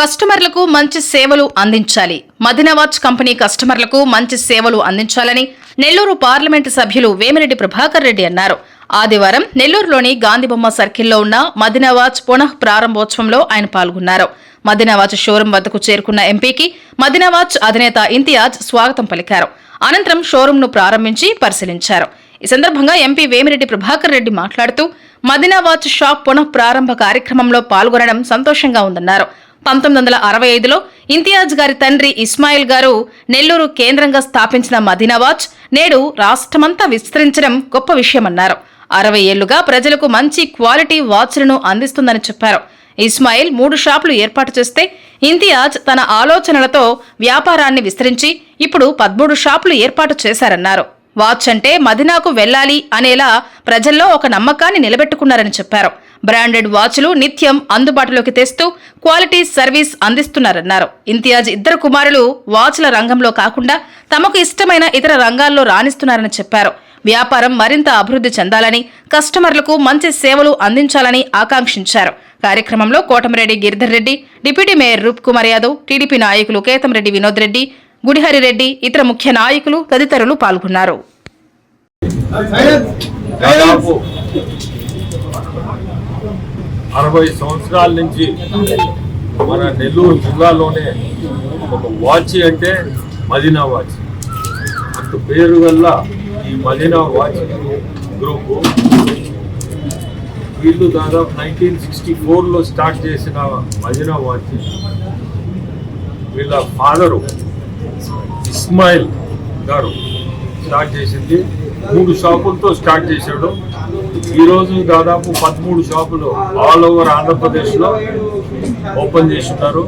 కస్టమర్లకు మంచి సేవలు అందించాలి. మదినవాచ్ కంపెనీ కస్టమర్లకు మంచి సేవలు అందించాలని నెల్లూరు పార్లమెంటు సభ్యులు వేమిరెడ్డి ప్రభాకర్ రెడ్డి అన్నారు. ఆదివారం నెల్లూరులోని గాంధీబొమ్మ సర్కిల్లో ఉన్న మదినవాచ్ పునః ప్రారంభోత్సవంలో ఆయన పాల్గొన్నారు. మదినవాచ్ షోరూం వద్దకు చేరుకున్న ఎంపీకి మదినవాచ్ అధినేత ఇంతియాజ్ స్వాగతం పలికారు. అనంతరం షోరూంను ప్రారంభించి పరిశీలించారు. ఈ సందర్భంగా ఎంపీ వేమిరెడ్డి ప్రభాకర్ రెడ్డి మాట్లాడుతూ మదినావాచ్ షాప్ పునః ప్రారంభ కార్యక్రమంలో పాల్గొనడం సంతోషంగా ఉందన్నారు. పంతొమ్మిది వందల అరవై ఐదులో ఇంతియాజ్ గారి తండ్రి ఇస్మాయిల్ గారు నెల్లూరు కేంద్రంగా స్థాపించిన మదీనావాచ్ నేడు రాష్ట్రమంతా విస్తరించడం గొప్ప విషయమన్నారు. అరవై ఏళ్ళుగా ప్రజలకు మంచి క్వాలిటీ వాచ్లను అందిస్తుందని చెప్పారు. ఇస్మాయిల్ మూడు షాపులు ఏర్పాటు చేస్తే ఇంతియాజ్ తన ఆలోచనలతో వ్యాపారాన్ని విస్తరించి ఇప్పుడు పదమూడు షాపులు ఏర్పాటు చేశారన్నారు. వాచ్ అంటే మదినాకు వెళ్ళాలి అనేలా ప్రజల్లో ఒక నమ్మకాన్ని నిలబెట్టుకున్నారని చెప్పారు. బ్రాండెడ్ వాచ్లు నిత్యం అందుబాటులోకి తెస్తూ క్వాలిటీ సర్వీస్ అందిస్తున్నారన్నారు. ఇంతియాజ్ ఇద్దరు కుమారులు వాచ్ల రంగంలో కాకుండా తమకు ఇష్టమైన ఇతర రంగాల్లో రాణిస్తున్నారని చెప్పారు. వ్యాపారం మరింత అభివృద్ధి చెందాలని కస్టమర్లకు మంచి సేవలు అందించాలని ఆకాంక్షించారు. కార్యక్రమంలో Kotamireddy Giridhar Reddy deputy mayor Roop Kumar Yadav TDP నాయకులు కేతంరెడ్డి వినోద్ రెడ్డి గుడిహరి రెడ్డి ఇతర ముఖ్య నాయకులు తదితరులు పాల్గొన్నారు. అరవై సంవత్సరాల నుంచి మన నెల్లూరు జిల్లాలోనే ఒక వాచ్ అంటే మదీనా వాచ్. అంత పేరు వల్ల ఈ మదీనా వాచ్ గ్రూపు వీళ్ళు దాదాపు నైన్టీన్ సిక్స్టీ ఫోర్లో స్టార్ట్ చేసిన మదీనా వాచ్. వీళ్ళ ఫాదరు ఇస్మాయిల్ గారు స్టార్ట్ చేసింది. మూడు షాపులతో స్టార్ట్ చేశాడు. ఈరోజు దాదాపు పదమూడు షాపులు ఆల్ ఓవర్ ఆంధ్రప్రదేశ్లో ఓపెన్ చేస్తున్నారు.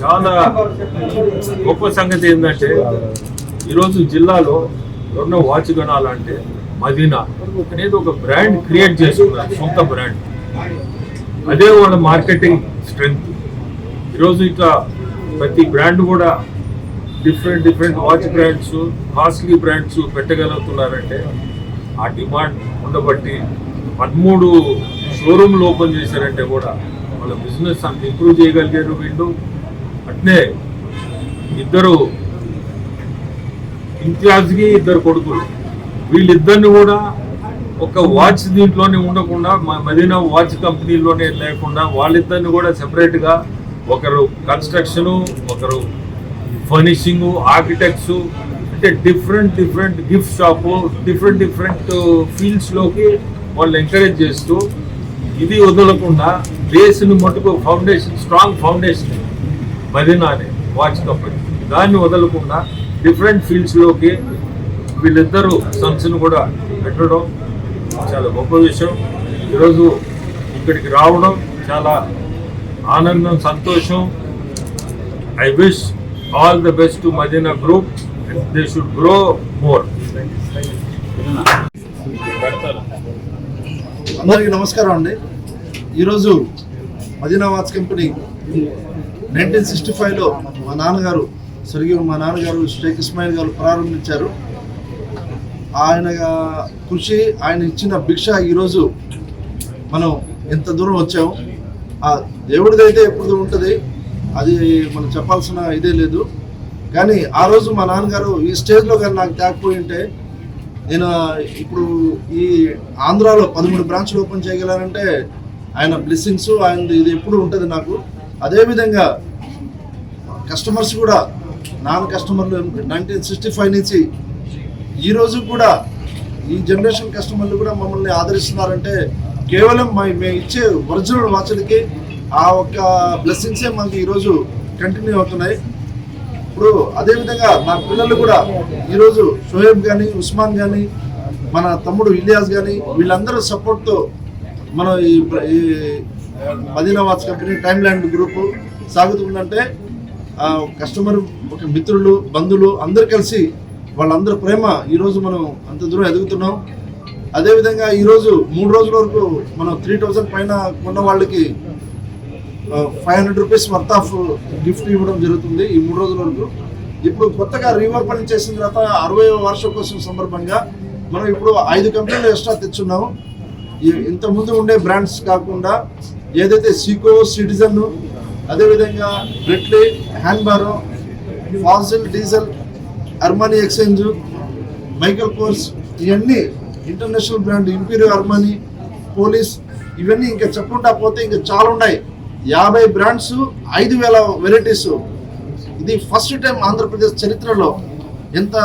చాలా గొప్ప సంగతి ఏంటంటే ఈరోజు జిల్లాలో రెండు వాచ్ కొనాలంటే మదీనా అనేది ఒక బ్రాండ్ క్రియేట్ చేసుకున్నారు సొంత బ్రాండ్. అదే వాళ్ళ మార్కెటింగ్ స్ట్రెంగ్త్. ఈరోజు ఇట్లా ప్రతి బ్రాండ్ కూడా different different watch brands costly brands పెట్టగలుగుతున్నారంటే ఆ డిమాండ్ ఉండబట్టి పదమూడు షోరూమ్లు ఓపెన్ చేశారంటే కూడా వాళ్ళ బిజినెస్ అంత ఇంప్రూవ్ చేయగలిగారు వీళ్ళు. అట్నే ఇద్దరు ఇంతియాజ్కి ఇద్దరు కొడుకులు. వీళ్ళిద్దరిని కూడా ఒక వాచ్ దీంట్లోనే ఉండకుండా మా మదీనా వాచ్ కంపెనీలోనే లేకుండా వాళ్ళిద్దరిని కూడా సెపరేట్గా ఒకరు కన్స్ట్రక్షను ఒకరు ఫర్నిషింగు ఆర్కిటెక్ట్స్ అంటే different different gift shop different different ఫీల్డ్స్లోకి వాళ్ళు ఎంకరేజ్ చేస్తూ ఇది వదలకుండా బేస్ని మటుకు ఫౌండేషన్ స్ట్రాంగ్ ఫౌండేషన్ మదీనా అనే వాచ్ కంపెనీ దాన్ని వదలకుండా డిఫరెంట్ ఫీల్డ్స్లోకి వీళ్ళిద్దరూ సన్స్ని కూడా పెట్టడం చాలా గొప్ప విషయం. ఈరోజు ఇక్కడికి రావడం చాలా ఆనందం సంతోషం. I wish all the best to Madina group they should grow more అందరికీ నమస్కారం అండి. ఈరోజు Madina watch company nineteen sixty ఫైవ్లో మా నాన్నగారు సరిగి మా నాన్నగారు షేక్ ఇస్మాయిల్ గారు ప్రారంభించారు. ఆయన కృషి ఆయన ఇచ్చిన భిక్ష ఈరోజు మనం ఎంత దూరం వచ్చాము. ఆ దేవుడిదైతే ఎప్పుడు ఉంటుంది? అది మనం చెప్పాల్సిన ఇదే లేదు. కానీ ఆ రోజు మా నాన్నగారు ఈ స్టేజ్లో కానీ నాకు తేకపోయి ఉంటే నేను ఇప్పుడు ఈ ఆంధ్రాలో పదమూడు బ్రాంచ్లు ఓపెన్ చేయగలనంటే ఆయన బ్లెస్సింగ్స్ ఆయన ఇది ఎప్పుడు ఉంటుంది నాకు. అదేవిధంగా కస్టమర్స్ కూడా నాన్ కస్టమర్లు నైన్టీన్ సిక్స్టీ ఫైవ్ నుంచి ఈరోజు కూడా ఈ జనరేషన్ కస్టమర్లు కూడా మమ్మల్ని ఆదరిస్తున్నారంటే కేవలం మా మేము ఇచ్చే ఒరిజినల్ వాచ్లకి ఆ ఒక్క బ్లెస్సింగ్సే మనకి ఈరోజు కంటిన్యూ అవుతున్నాయి. ఇప్పుడు అదేవిధంగా నా పిల్లలు కూడా ఈరోజు షోహేబ్ కానీ ఉస్మాన్ కానీ మన తమ్ముడు ఇలియాస్ కానీ వీళ్ళందరూ సపోర్ట్తో మనం ఈ ఈ Madina watch company time land group సాగుతుందంటే customer ఒక మిత్రులు బంధువులు అందరు కలిసి వాళ్ళందరూ ప్రేమ ఈరోజు మనం అంత దూరం ఎదుగుతున్నాం. అదేవిధంగా ఈరోజు మూడు రోజుల వరకు మనం త్రీ థౌజండ్ పైన కొన్న వాళ్ళకి five hundred rupees worth of gift ఇవ్వడం జరుగుతుంది ఈ మూడు రోజుల వరకు. ఇప్పుడు కొత్తగా రీఓపెనింగ్ చేసిన తర్వాత అరవై వార్షికోత్సవం సందర్భంగా మనం ఇప్పుడు ఐదు కంపెనీలు ఎక్స్ట్రా తెచ్చున్నాము. ఇంతకుముందు ఇంత ముందు ఉండే బ్రాండ్స్ కాకుండా ఏదైతే సీకో సిటిజన్ అదేవిధంగా బ్రెట్లీ హ్యాండ్ borrow Fossil Diesel Armani Exchange Michael Kors ఇవన్నీ international brand Emporio Armani Police ఇవన్నీ ఇంకా చెప్పుకుంటా పోతే ఇంకా చాలా ఉన్నాయి. యాభై బ్రాండ్స్ ఐదు వేల వెరైటీస్. ఇది ఫస్ట్ టైం ఆంధ్రప్రదేశ్ చరిత్రలో ఎంత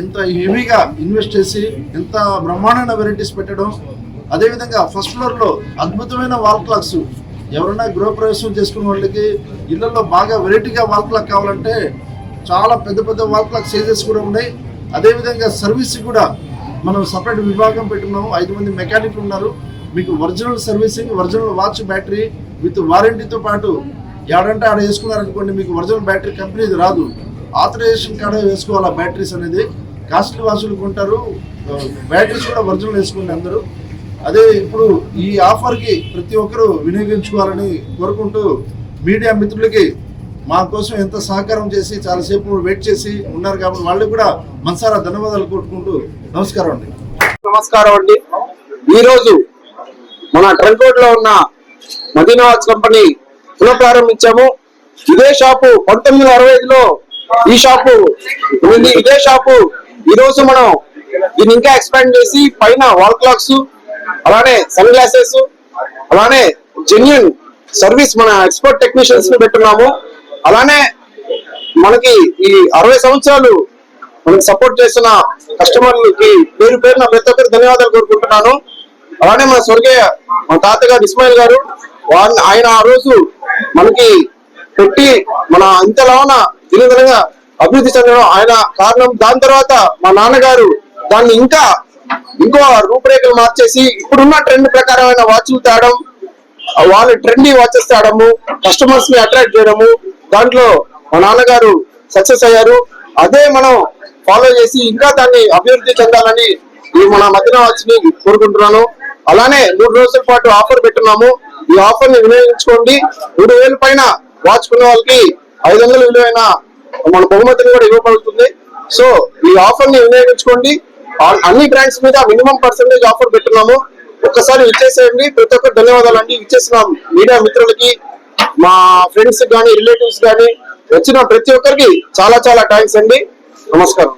ఎంత హెవీగా ఇన్వెస్ట్ చేసి ఎంత బ్రహ్మాండమైన వెరైటీస్ పెట్టడం. అదేవిధంగా ఫస్ట్ ఫ్లోర్లో అద్భుతమైన వాల్ క్లాక్స్. ఎవరైనా గృహప్రవేశం చేసుకున్న వాళ్ళకి ఇళ్ళలో బాగా వెరైటీగా వాల్ క్లాక్ కావాలంటే చాలా పెద్ద పెద్ద వాల్ క్లాక్ సైజెస్ కూడా ఉన్నాయి. అదేవిధంగా సర్వీస్ కూడా మనం సపరేట్ విభాగం పెట్టున్నాము. ఐదు మంది మెకానిక్ ఉన్నారు. మీకు original servicing original watch battery with వారంటీతో పాటు ఏడంటే ఆడ వేసుకున్నారనుకోండి మీకు ఒరిజినల్ బ్యాటరీ కంపెనీది రాదు. ఆథరైజేషన్ కాడ వేసుకోవాలి ఆ బ్యాటరీస్ అనేది. కాస్ట్లీ వాచ్లు కొంటారు. బ్యాటరీస్ కూడా ఒరిజినల్ వేసుకోండి అందరూ. అదే ఇప్పుడు ఈ ఆఫర్కి ప్రతి ఒక్కరూ వినియోగించుకోవాలని కోరుకుంటూ మీడియా మిత్రులకి మా కోసం ఎంత సహకారం చేసి చాలాసేపు వెయిట్ చేసి ఉన్నారు కాబట్టి వాళ్ళు కూడా మనసారా ధన్యవాదాలు కోరుకుంటూ నమస్కారం అండి. నమస్కారం అండి. ఈరోజు మన ట్రంక్ రోడ్లో ఉన్న మదీనావాజ్ కంపెనీ పునఃప్రారంభించాము. ఇదే షాపు పంతొమ్మిది వందల అరవై ఐదులో ఈ షాపు ఉంది. ఇదే షాపు ఈ రోజు మనం దీన్ని ఇంకా ఎక్స్పాండ్ చేసి పైన వాల్ క్లాక్స్ అలానే సన్ గ్లాసెస్ అలానే జెన్యున్ సర్వీస్ మన ఎక్స్పర్ట్ టెక్నీషియన్స్ని పెట్టున్నాము. అలానే మనకి ఈ అరవై సంవత్సరాలు మనకి సపోర్ట్ చేస్తున్న కస్టమర్లకి పేరు పేరున ప్రతి ఒక్కరు ధన్యవాదాలు కోరుకుంటున్నాను. అలానే మన స్వర్గీయ మన తాతగారు ఇస్మాయిల్ గారు వాళ్ళ ఆయన ఆ రోజు మనకి పెట్టి మన అంతలోన దినదినంగా అభివృద్ధి చెందడం ఆయన కారణం. దాని తర్వాత మా నాన్నగారు దాన్ని ఇంకా ఇంకో రూపురేఖలు మార్చేసి ఇప్పుడున్న ట్రెండ్ ప్రకారమైన వాచ్లు తేవడం వాళ్ళు ట్రెండీ వాచెస్ తేడము కస్టమర్స్ని అట్రాక్ట్ చేయడము దాంట్లో మా నాన్నగారు సక్సెస్ అయ్యారు. అదే మనం ఫాలో చేసి ఇంకా దాన్ని అభివృద్ధి చెందాలని ఈ మన మధ్యన వాచ్ని కోరుకుంటున్నాను. అలానే మూడు రోజుల పాటు ఆఫర్ పెట్టున్నాము. ఈ ఆఫర్ని వినియోగించుకోండి. మూడు వేల పైన వాచ్ వాళ్ళకి ఐదు వందల విలువైన మన బహుమతిని కూడా ఇవ్వబడుతుంది. సో ఈ ఆఫర్ని వినియోగించుకోండి. అన్ని బ్రాండ్స్ మీద మినిమం పర్సెంటేజ్ ఆఫర్ పెట్టున్నాము. ఒక్కసారి ఇచ్చేసేయండి ప్రతి ఒక్కరు ధన్యవాదాలు అండి. ఇచ్చేసిన మీడియా మిత్రులకి మా ఫ్రెండ్స్ కానీ రిలేటివ్స్ కానీ వచ్చిన ప్రతి ఒక్కరికి చాలా చాలా థ్యాంక్స్ అండి. నమస్కారం.